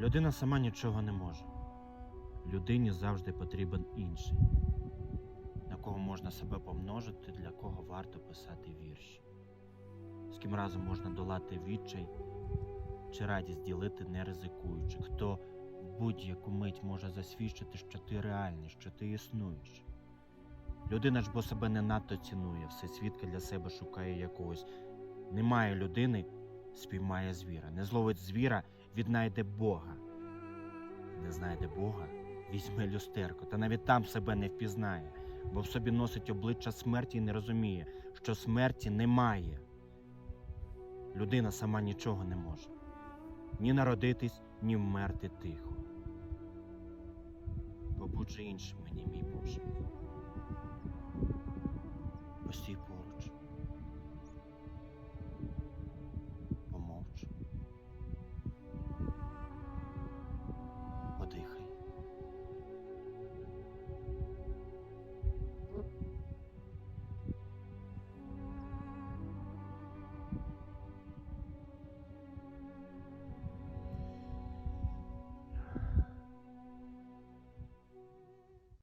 Людина сама нічого не може. Людині завжди потрібен інший, на кого можна себе помножити, для кого варто писати вірші, з ким разом можна долати відчай чи радість ділити не ризикуючи, хто в будь-яку мить може засвідчити, що ти реальний, що ти існуєш. Людина ж бо себе не надто цінує, все свідка для себе шукає якогось. Немає людини, спіймає звіра. Не зловить звіра, віднайде Бога. Не знайде Бога, візьме люстерко, та навіть там себе не впізнає, бо в собі носить обличчя смерті і не розуміє, що смерті немає. Людина сама нічого не може ні народитись, ні вмерти тихо. Побудь же іншим мені, мій Боже. Посіп